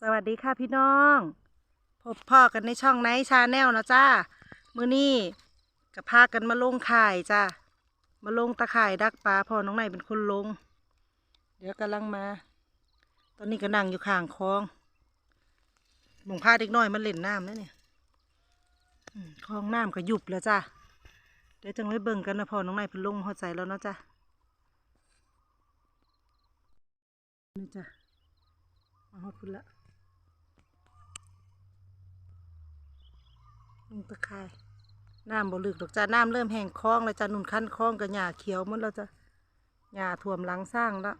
สวัสดีค่ะพี่น้อง พบพ่อกันในช่องไนท์ชาแนลนะจ้ามือนี้ก็พากันมาลงข่ายจ้ามาลงตะข่ายดักปลาพ่อน้องไหนเป็นคนลง เดี๋ยวกำลังมา ตอนนี้ก็นั่งอยู่ข้างคลองหมองพาเด็กน้อยมาเล่นน้ำนะเนี่ยคลองน้ำก็หยุบแล้วจ้าเดี๋ยวจังไว้เบิ่งกันนะพ่อน้องไหนเป็นลงหัวใจแล้วนะจ้านี่จ้ะมาฮอดพุ่นละ ลงตะไคร่น้ำบ่ลึกดอกจ้าน้ำเริ่มแห้งคลองแล้วจ้านุ่นคั้นคลองกับหญ้าเขียวมดแล้วจ้ะหญ้าท่วมหลังสร้างแล้ว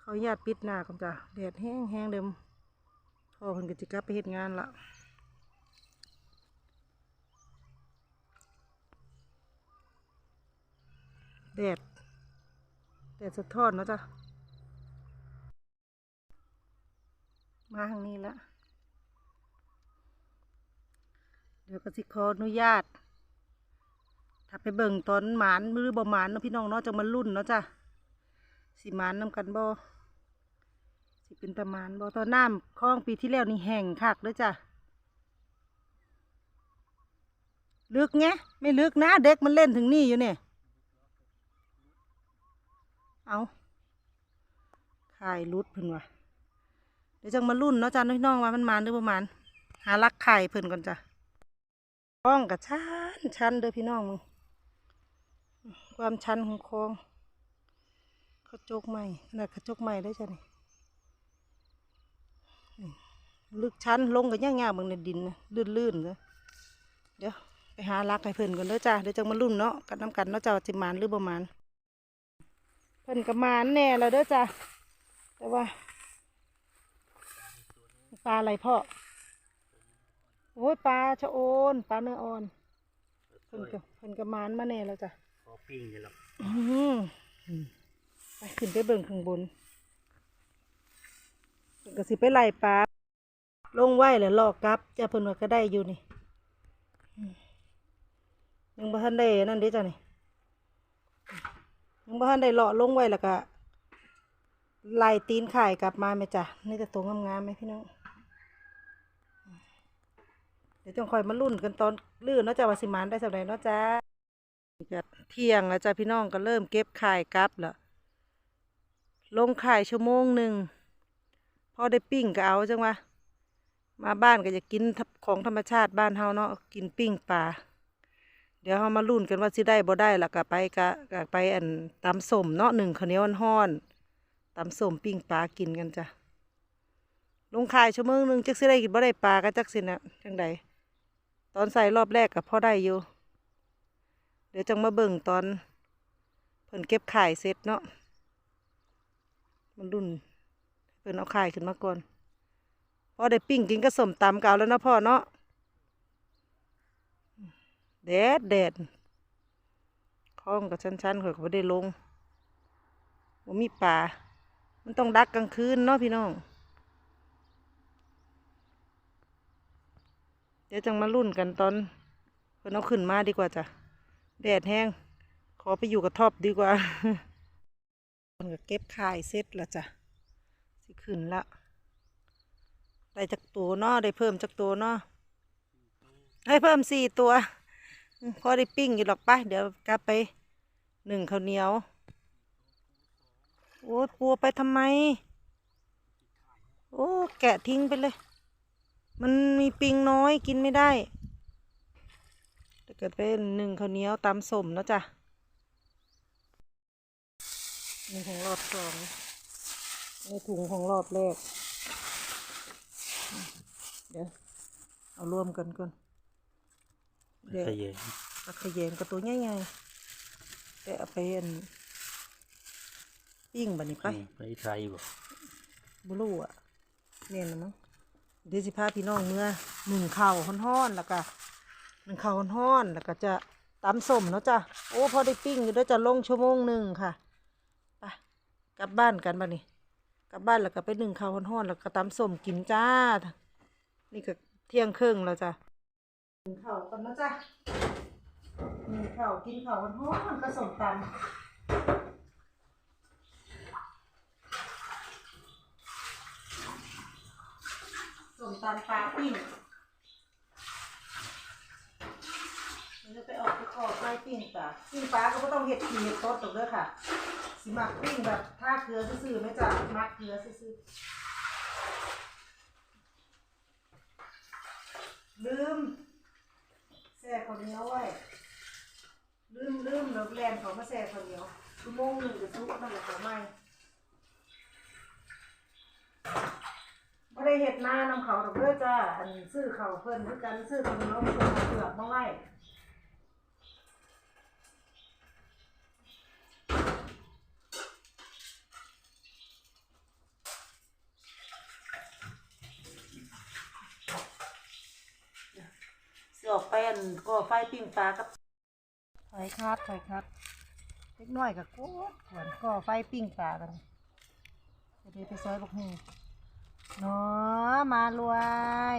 เขาญาติปิดหน้ากันจ้ะแดดแห้งแห้งเดิมพ่อเพิ่นก็จิกลับไปเฮ็ดงานละแดดแดดสะท้อนเนาะจ้ะมาทางนี้ละ เดี๋ยวก็สิขออนุญาต ถ้าไปเบิ่งตอนหมานมือบ่หมานเนาะพี่น้องเนาะจะมารุ่นเนาะจ้ะสิหมานนำกันบ่สิเป็นประมาณบ่ตอนน้ำคลองปีที่แล้วนี่แห้งคักเด้อจ้ะลึกไงไม่ลึกนะ เด็กมันเล่นถึงนี่อยู่เนี่ย เอาขายรุดเพิ่นวะเดี๋ยวจังมารุ่นเนาะจ้ะพี่น้องว่ามันหมานหรือบ่หมานหาลักไข่เพิ่นก่อนจ้ะ ลองกับชันชันเด้อพี่น้องมึงความชันของคลองเขาจกใหม่ขนาดเขาจกใหม่ได้จ้ะนี่ลึกชันลงกับย่างๆบางในดินนะลื่นๆเลยเดี๋ยวไปหาลักให้เพิ่นก่อนเด้อจ้าเดี๋ยวจังมาลุ่นเนาะกันน้ำกันเนาะจ้าจิมานหรือบ่มานเพิ่นกับมานแน่แล้วเด้อจ้าแต่ว่าปลาอะไรพ่อ โอ้ยปลาชะโอนปลาเนื้ออ่อนเพิ่นกับเพิ่นกับมานมาแน่แล้วจ้ะพอปิ้งเลยหรอกอื้อหือไปขึ้นไปเบิ่งข้างบนเพิ่นก็สิไปไล่ปลาลงไว้แล้วลอกกลับจะเพิ่นว่าก็ได้อยู่นี่อืมยังบ่ทันได้นั่นเด้จ้ะนี่ยังบ่ทันได้เลาะลงไว้แล้วก็ไล่ตีนข่ายกลับมาไหมจ้ะนี่จะตัวงามๆไหมพี่น้องเดี๋ยวจงคอยมาลุ่นกันตอนลื่นเนาะจ้าว่าสิมานได้สำเร็จเนาะจ้าเที่ยงแล้วจ้าพี่น้องก็เริ่มเก็บข่ายกลับล้วลงข่ายชั่วโมงหนึ่งพอได้ปิ้งก็เอาจังวะมาบ้านก็จะกินของธรรมชาติบ้านเฮาเนาะกินปิ้งปลาเดี๋ยวเฮามาลุ่นกันว่าสิได้บ่ได้ล้วก็ไปกะก็ไปอันตำสมเนาะหนึ่งข้าวเหนียวฮ้อนๆตำสมปิ้งปลากินกันจ้ะลงข่ายชั่วโมงหนึ่งจักสิได้กินบ่ได้ปลาก็จักสินะจังใด อนใส่รอบแรกกับพ่อได้อยู่ เดี๋ยวจังมาเบิ่งตอนเพิ่นเก็บไขายเสร็จเนาะ มันรุ่น เพิ่นเอาไขายขึ้นมาก่อนพอได้ปิ้งกินก็สมตำเก่าแล้วนะพ่อเนาะแดดแดดคล้องกับชั้นๆข่อยก็บ่ได้ลงว่ามีป่า มันต้องดักกลางคืนเนาะพี่น้อง เดี๋ยวจังมารุ่นกันตอนเพิ่นเอาขึ้นมาดีกว่าจ้ะแดดแห้ง ขอไปอยู่กับท็อปดีกว่าเพิ่นก็เก็บขายเสร็จแล้วจ้ะสิขึ้นละได้จักตัวเนาะได้เพิ่มจักตัวเนาะให้เพิ่มสี่ตัวพอได้ปิ้งอยู่หรอกปะเดี๋ยวกลับไปหนึ่งข้าวเหนียว โอ้ปัวไปทำไม โอ้ แกะทิ้งไปเลย มันมีปิงน้อยกินไม่ได้ถ้าเกิดเป็นหนึ่งข้าวเหนียวตำส้มเนาะจ้ะนี่ของรอบสองในถุงของรอบแรก เดี๋ยว เอารวมกันก่อนเดี๋ยวขยงปลาขยงกับตัวใหญ่ๆแต่เอาไปอันปิ้งบันนี้ไปไปไทยบ่บลูอะเนี่ยนะมั้ง เดี๋ยวสิพาพี่น้องเมื่อหนึ่งข้าวฮ้อนๆแล้วก็หนึ่งข้าวฮ้อนๆแล้วก็จะตำส้มเนาะจ้ะโอ้พอได้ปิ้งอยู่แล้วจะลงชั่วโมงหนึ่งค่ะไปกลับบ้านกันบ้านี้กลับบ้านแล้วก็ไปหนึ่งข้าวฮ้อนๆแล้วก็ตำส้มกินจ้า นี่ก็เที่ยงครึ่งแล้วจ้ะหนึ่งข้าวกันนะจ้ะหนึ่งข้าวกินข้าวฮ้อนๆผสมตำ มตำปลาปิ้งมันจะไปออกไปขอไส้ปิ้งปลาปิ้งปลาก็ไม่ต้องเห็ดขีเห็ดต้นตรงเด้อค่ะ สิมักปิ้งแบบท่าเกลือซื่อๆไหม่จ้ะมักเกลือซื่อๆลืมแซ่ข้าวเหนียวไว้ลืมลืมแล้วแลนเขามาแซ่ข้าวเหนียวชั่วโมงหนึ่งจะซุกนั่นแหละของไม่ ไม่ได้เห็ดหน้านำเขาดอกเด้อจ้าอันซื้อเขาวเพิ่นคือกันซื้อข้าวเหนียวเพิ่นเอาเปลือกมาไว้ออกไปอันก็ไฟปิ้งปลากับถอยคัดถอยคัดเล็กน้อยกับกูหวนก็ไฟปิ้งปลากันจะได้ไปซอยบักหู เนาะมารวย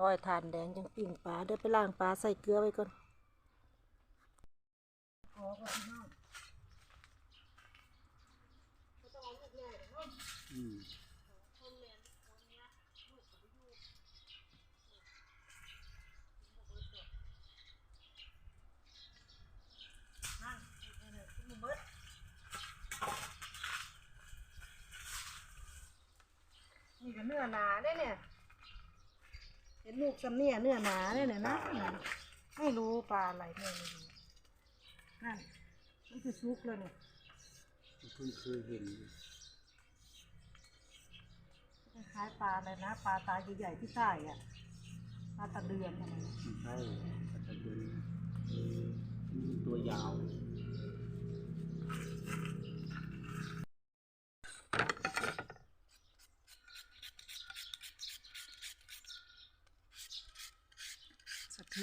ร้อยทานแดงจังปิ่งปลาเดี๋ยวไปล้างปลาใส่เกลือไว้ก่อนอืมนี่ก็เนื้อหนาได้เนี่ย เห็นลูกซำเนี่ยเนื้อหนาเนี่ยนะไม่รู้ปลาอะไรแม่ไม่รู้นั่นมันคือซุกแล้วเนี่ยเพิ่งเคยเห็นคล้ายปลาอะไรนะ ปลาตาใหญ่ๆที่ใต้อะปลาตะเดือนอะไรใช่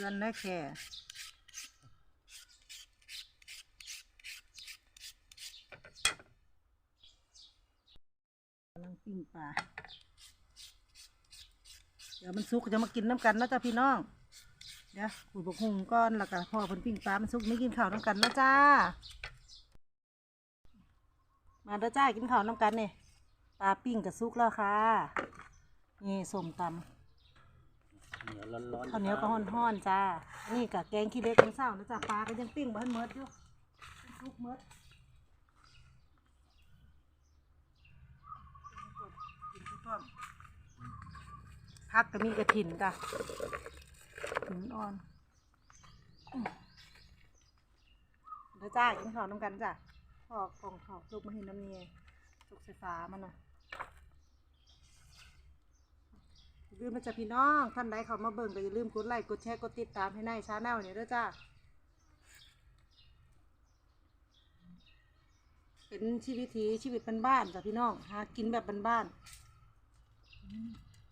ือนนะแค่กำลังปิ้งปลา เดี๋ยวมันสุกจะมากินน้ำกันนะจ้าพี่น้อง เดี๋ยวขูดบกหุงก้อนแล้วก็พอเพิ่นปิ้งปลา มันสุกไม่กินข้าวน้ำกันนะจ้า มาเด้อจ้ากินข้าวน้ำกันเนี่ยปลาปิ้งกับซุกแล้วค่ะ นี่ส้มตำ ร้อนๆข้าวเหนียวก็ห้อนๆจ้า นี่กับแกงขี้เล็กของเศร้านะจ้าปลาก็ยังปิ้งบ้านเมิดอยู่ลูกเมิดกินทุกท่อนพักก็มีกระถินจ้ะถินอ่อนเดี๋ยวจ้ากินข้าวน้ำกันจ้ะพอกกล่องข้าวลูกมาเห็นน้ำเนียลูกไฟฟ้ามันน่ะอย่า ลืมนะจ๊ะพี่น้องท่านใดเขามาเบิ่งก็อย่าลืมกดไลค์กดแชร์กดติดตามให้ในชาแนลเนี่ยด้วยจ้าเป็นชีวิตถีชีวิตบ้านๆจ้ะพี่น้องหากินแบบบ้าน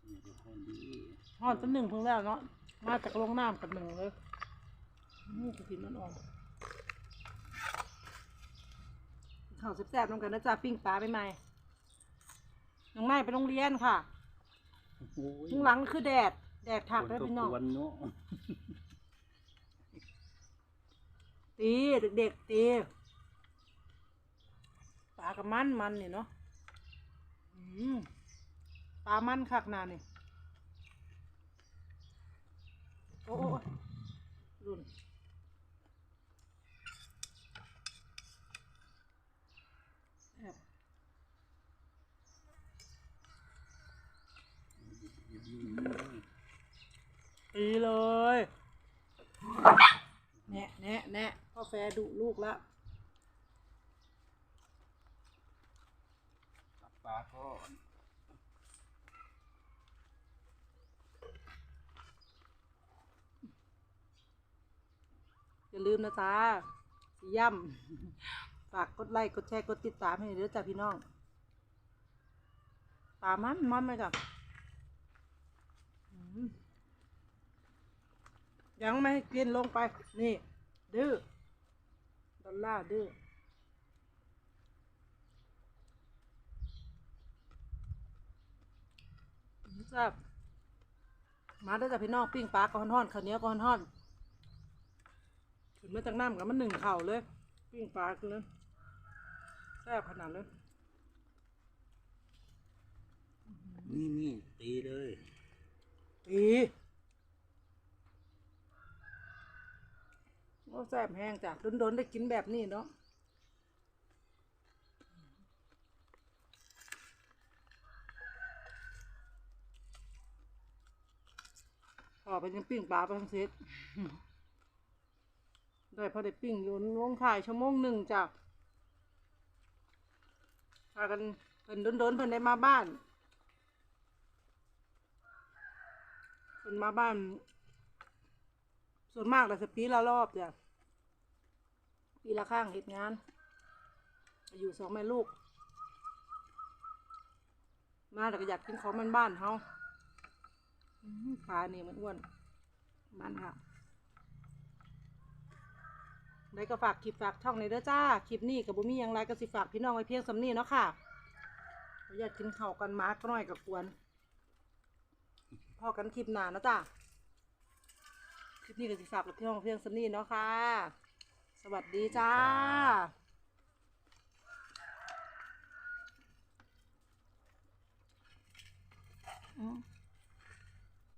เนี่ยเดี๋ยวให้ดีๆทอดเป็นหนึ่งเพิ่งแล้วเนาะมาจากโรงน้ำกับหนึ่งเลยนี่กินมันออนข้าวแซ่บๆน้ำกันนะจ๊ะปิ้งปลาไปใหม่น้องไม้ไปโรงเรียนค่ะ โอ้ยข้างหลังคือแดด แดดถักฝเลยตพี่น้องวันเนาะตีเด็กๆตีปลากระมันมันนี่เนาะอืมปลามันคักหนานี่โอ้โอ้โอ้รุ่น ตีเลยแนะแนะแนะพ่อแฟดุลูกแล้วตับปลาก็อย่าลืมนะจ๊ะสีย่ำฝากกดไลค์กดแชร์กดติดตามให้เด้อจ้าพี่น้องตามมันมันไหมจ้ะอืม ยังไม่ให้กินลงไป นี่ ดื้อดอลลาดื้อจ้ามาเด้จ้าพี่น้องปิ้งปลาก่อนห่อนๆข้าวเหนียวก่อนห่อนๆขึ้นมาจากน้ำกับมันหนึ่งเข่าเลย ปิ้งปลาคือเลยแซ่บขนาดเลย นี่นี่ตีเลย อีโอ้แซ่บแห้งจ้ะโดนๆได้กินแบบนี้เนาะพอไปยังปิ้งปลาไปทั้งเซตได้พอได้ปิ้งอยู่ลงถ่ายชั่วโมงหนึ่งจ้ะพากันเป็นโดนๆเพิ่นได้มาบ้าน คนมาบ้าน ส่วนมากเราจะปีละรอบจ้ะปีละข้างเหตุงาน อยู่สองแม่ลูก มาแต่ก็อยากกินของมันบ้านเฮาอื้อหือขานี่ยมันอ้วนมันค่ะได้ก็ฝากคลิปฝากช่องในอยเด้อจ้า คลิปนี้กับบุมีหยังไรก็สิฝากพี่น้องไว้เพียงสำนีเนาะค่ะอยากกินข้าวกันมาก็น้อยกับกวน พอกันคลิปหนานะจ้ะคลิปนี้ก็สิฝากกับพี่น้องเพียงสำนี้เนาะค่ะ สวัสดีจ้าอืม